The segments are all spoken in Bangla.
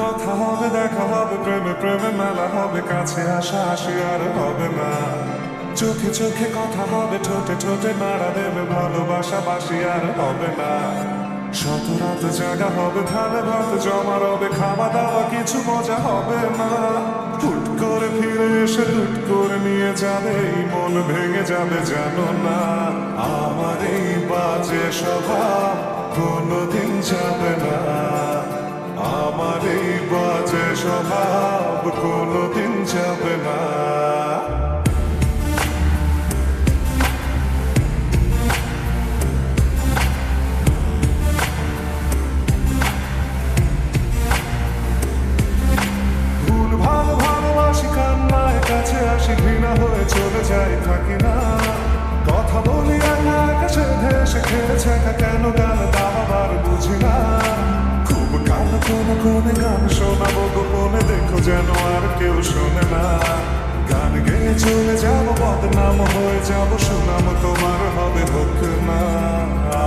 কথা হবে, দেখা হবে, প্রেমে প্রেমে মেলা হবে, কাছে আসা আসি আর হবে না। চোখে চোখে কথা হবে, ঠোঁটে ঠোঁটে নাড়া দেবে, ভালোবাসা বাসি আর হবে না। শত রাত জায়গা হবে, ধানে ভাত জমা রবে, খাওয়া দাওয়া কিছু মজা হবে না। হুট করে ফিরে এসে লুট করে নিয়ে যাবে, এই মন ভেঙে যাবে, জানো না। আমার এই বাজে স্বভাব কোনোদিন যাবে না। কোনোদিন যাবে না কাছে আসি, ঘৃণা হয়ে চলে যাই, থাকি না। কথা বলি, আকাশে ভেসে খেলেছে একা কেন গান দাবার বুঝি না। কান কোনে গান শোনাবো, গোপনে দেখো যেন আর কেউ শোনে না। গান গেয়ে চলে যাব, বদনাম হয়ে যাব, সুনাম তোমার হবে হোক না।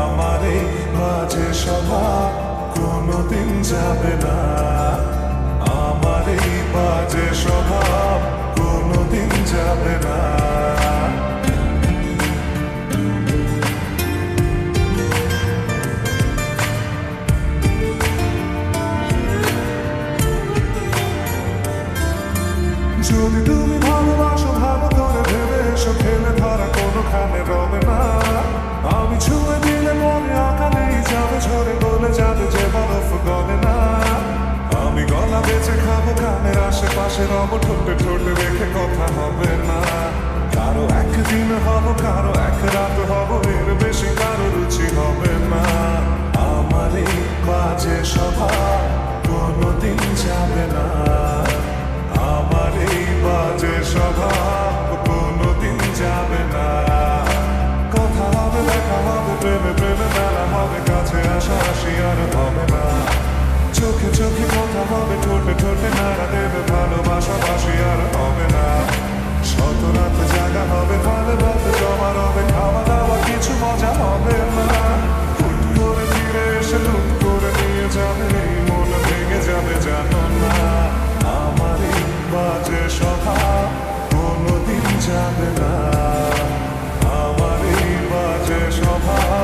আমার এই বাজে স্বভাব কোনোদিন যাবে না। আমার এই বাজে স্বভাব আশেপাশে রব, ঠোঁটে রেখে কথা হবে না। কারও একদিন হব, কারও এক রাত হব, এর বেশি কারও রুচি হবে না। আমার এই বাজে স্বভাব কোনোদিন যাবে না। আমার এই বাজে স্বভাব কোনোদিন যাবে না। কথা হবে, দেখা হবে, প্রেমে প্রেমে, মেলা হবে, কাছে আসা, আসি আর হবে না। চোখে চোখে কথা হবে, ঠোঁটে ঠোঁটে নাড়া পাশাপাশি আর হবে না। শত রাত জাগা হবে ভালো ভাত জমা হবে খাওয়া দাওয়া কিছু মজা হবে না। ফুট করে ফিরে এসে, লুট করে নিয়ে যাবে, এই মন ভেঙে যাবে, জানো না। আমারই বাজে স্বভাব, কোনোদিন যাবে না।